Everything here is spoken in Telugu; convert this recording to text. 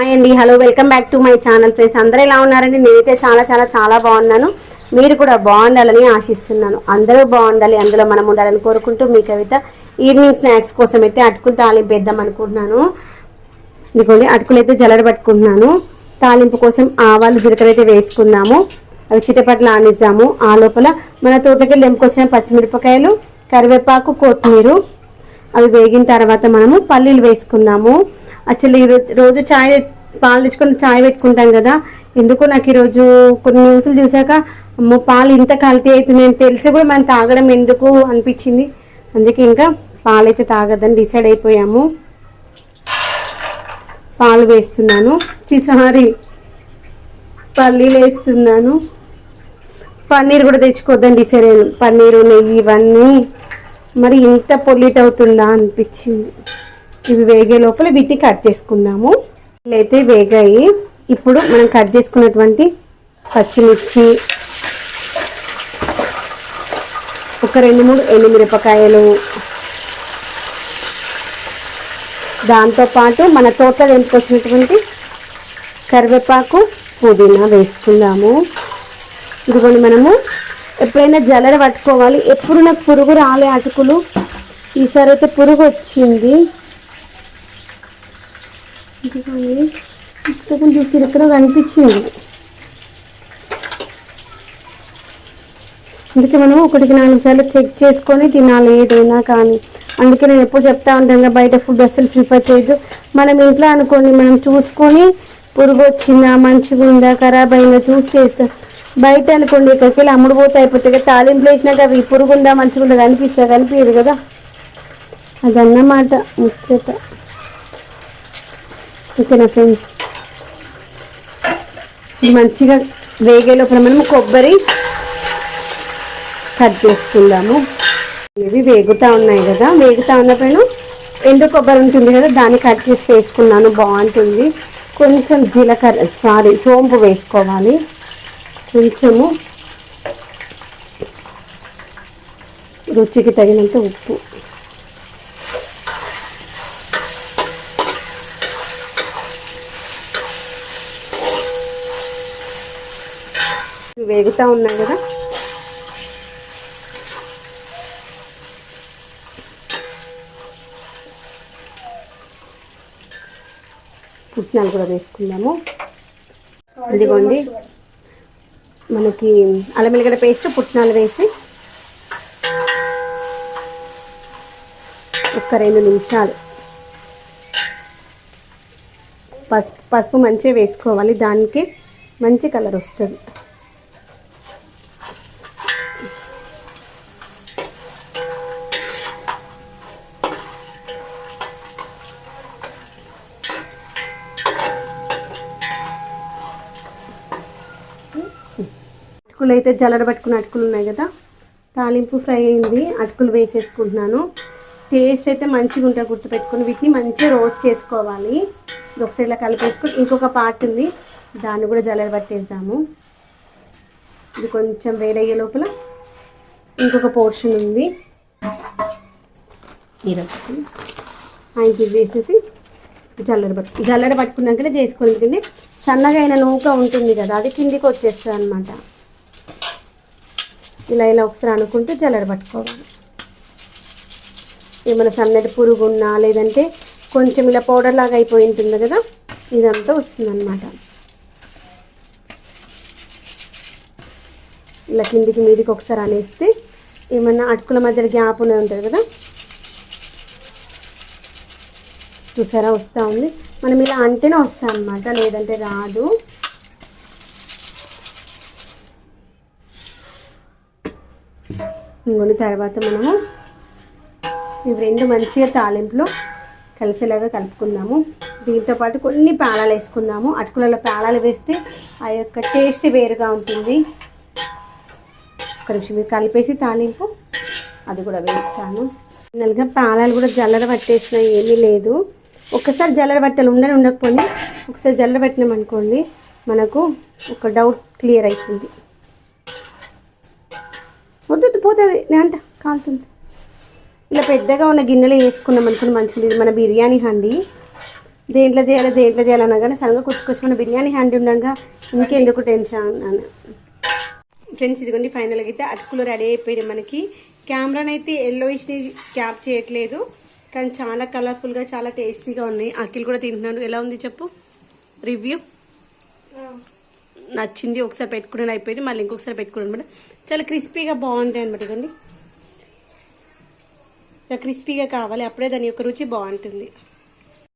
హాయ్ అండి hello welcome back to my channel. Friends అందరూ ఎలా ఉన్నారండి? నేనైతే చాలా చాలా చాలా బాగున్నాను. మీరు కూడా బాగుండాలని ఆశిస్తున్నాను. అందరూ బాగుండాలి అందులో మనం ఉండాలని కోరుకుంటూ మీ కవిత ఈవినింగ్ స్నాక్స్ కోసం అయితే అటుకులు తాలింపు వేద్దాం అనుకుంటున్నాను. ఇదిగోండి అటుకులు అయితే జలడ పట్టుకుంటున్నాను. తాలింపు కోసం ఆవాలు జీలకర్ర అయితే వేసుకుందాము. అవి చిటపట్లు ఆనిద్దాము ఆ లోపల మన తోటకి లెంపుకొచ్చిన పచ్చిమిరపకాయలు కరివేపాకు కొత్తిమీర. అవి వేగిన తర్వాత మనము పల్లీలు వేసుకుందాము. అసలు ఈ రోజు చాయ్ పాలు తెచ్చుకొని చాయ్ పెట్టుకుంటాం కదా. ఎందుకో నాకు ఈరోజు కొన్ని న్యూస్లు చూసాక అమ్మో పాలు ఇంత కల్తీ అవుతున్నాయని తెలిసి కూడా మనం తాగడం ఎందుకు అనిపించింది. అందుకే ఇంకా పాలైతే తాగద్దని డిసైడ్ అయిపోయాము. పాలు వేస్తున్నాను. సారీ పల్లీలు వేస్తున్నాను. పన్నీర్ కూడా తెచ్చుకోవద్దండి సరే పన్నీరు నెయ్యి ఇవన్నీ. మరి ఇంత పొల్యూట్ అవుతుందా అనిపించింది. ఇవి వేగే లోపల వీటిని కట్ చేసుకుందాము. అయితే వేగాయి. ఇప్పుడు మనం కట్ చేసుకున్నటువంటి పచ్చిమిర్చి ఒక రెండు మూడు ఎండుమిరపకాయలు. దాంతోపాటు మన తోటలో తెంపుకొచ్చినటువంటి కరివేపాకు పుదీనా వేసుకుందాము. ఇదిగోండి మనము ఎప్పుడైనా జలర పట్టుకోవాలి. ఎప్పుడు నాకు పురుగు రాలే అటుకులు. ఈసారి అయితే పురుగు వచ్చింది. ఇదిగోండి చూసి ఇక్కడ కనిపించింది. అందుకే మనం ఒకటికి నాలుగు సార్లు చెక్ చేసుకొని తినాలి ఏదైనా కానీ. అందుకే నేను ఎప్పుడు చెప్తా ఉంటాను కదా, బయట ఫుడ్ అస్సలు ప్రిఫర్ చేయొద్దు. మనం ఇంట్లో అనుకోండి మనం చూసుకొని పురుగు వచ్చిందా మంచిగా ఉందా ఖరాబ్ అయిందా చూసి చేస్తాం. బయట అనుకోండి ఇక్కడికి వెళ్ళి అమ్ముడు పోతే అయిపోతాయి కదా తాలింపు వేసినాక అవి పురుగు ఉందా మంచిగా ఉందా కనిపిస్తా కనిపించదు కదా. అదన్నమాట ముచ్చట. ఓకేనా ఫ్రెండ్స్? మంచిగా వేగే లోపల మనము కొబ్బరి కట్ చేసుకుందాము. ఇవి వేగుతూ ఉన్నాయి కదా. వేగుతా ఉన్నప్పుడు ఎండు కొబ్బరి ఉంటుంది కదా దాన్ని కట్ చేసి వేసుకున్నాను. బాగుంటుంది. కొంచెం జీలకర్ర సారీ సోంపు వేసుకోవాలి. కొంచెము రుచికి తగినంత ఉప్పు. వేగుతా ఉన్నాయి కదా. పుట్నాలు కూడా వేసుకుందాము. ఇదిగోండి. మనకి అల్లం పేస్ట్ పుట్నాలు వేసి ఒక్క రెండు నిమిషాలు పసుపు పసుపు మంచిగా వేసుకోవాలి. దానికి మంచి కలర్ వస్తుంది. అటుకులు అయితే జల్లర పట్టుకున్న అటుకులు ఉన్నాయి కదా తాలింపు ఫ్రై అయింది అటుకులు వేసేసుకుంటున్నాను. టేస్ట్ అయితే మంచిగా ఉంటుంది గుర్తుపెట్టుకొని వీటిని మంచిగా రోస్ట్ చేసుకోవాలి. ఒక ఒకసారి కలిపేసుకొని ఇంకొక పార్ట్ ఉంది దాన్ని కూడా జల్లర పట్టేద్దాము. ఇది కొంచెం వేడయ్యే లోపల ఇంకొక పోర్షన్ ఉంది. ఈరోజు ఒకటి. ఇది వేసేసి జల్లర పట్టు జల్లర పట్టుకున్నాకనే చేసుకోవాలి ఎందుకంటే సన్నగా అయిన నూక ఉంటుంది కదా అది కిందికి వచ్చేస్తుంది అనమాట ఇలా ఇలా ఒకసారి అనుకుంటూ జల్లర పట్టుకోవాలి. ఏమైనా సన్నటి పురుగు ఉన్నా లేదంటే కొంచెం ఇలా పౌడర్ లాగా అయిపోయి ఉంటుంది కదా ఇదంతా వస్తుందన్నమాట. ఇలా కిందికి మీదికి ఒకసారి అనేస్తే ఏమన్నా అటుకుల మధ్యలో గ్యాప్ ఉన్నది ఉంటుంది కదా? చూసారా వస్తూ ఉంది. మనం ఇలా అంటేనే వస్తాం అనమాట లేదంటే రాదు. ఇంకొని తర్వాత మనము ఇవి రెండు మంచిగా తాలింపులో కలిసేలాగా కలుపుకుందాము. దీంతో పాటు కొన్ని పేలాలు వేసుకుందాము. అటుకులలో పేలాలు వేస్తే ఆ యొక్క టేస్ట్ వేరుగా ఉంటుంది. ఒక నిమిషం మీరు కలిపేసి తాలింపు అది కూడా వేస్తాను. ఫైనల్గా పేలాలు కూడా జల్లర పట్టేసిన ఏమీ లేదు. ఒకసారి జల్లర పట్టాలి ఉండని ఉండకపోయి ఒకసారి జల్లర పెట్టినాం అనుకోండి మనకు ఒక డౌట్ క్లియర్ అవుతుంది పోతుంది. నేను అంట కాలుతుంది. ఇలా పెద్దగా ఉన్న గిన్నెలో వేసుకున్నాం అనుకుని మంచిది ఇది మన బిర్యానీ హండి. దేంట్లో చేయాలి దేంట్లో చేయాలన్నా కానీ సడన్గా మన బిర్యానీ హండి ఉండగా ఇంకెందుకు టెన్షన్ అని ఫ్రెండ్స్ ఇదిగోండి ఫైనల్గా అయితే అటుకులు రెడీ అయిపోయింది మనకి. కెమెరాని అయితే ఎల్లోయిష్ని క్యాప్ చేయట్లేదు కానీ చాలా కలర్ఫుల్గా చాలా టేస్టీగా ఉన్నాయి. అఖిల్ కూడా తింటున్నాడు. ఎలా ఉంది చెప్పు? రివ్యూ? నచ్చింది ఒకసారి పెట్టుకుని అయిపోయింది మళ్ళీ ఇంకొకసారి పెట్టుకున్నాను అనమాట. చాలా క్రిస్పీగా బాగుంటాయి అనమాట ఇదండి క్రిస్పీగా కావాలి అప్పుడే దాని యొక్క రుచి బాగుంటుంది.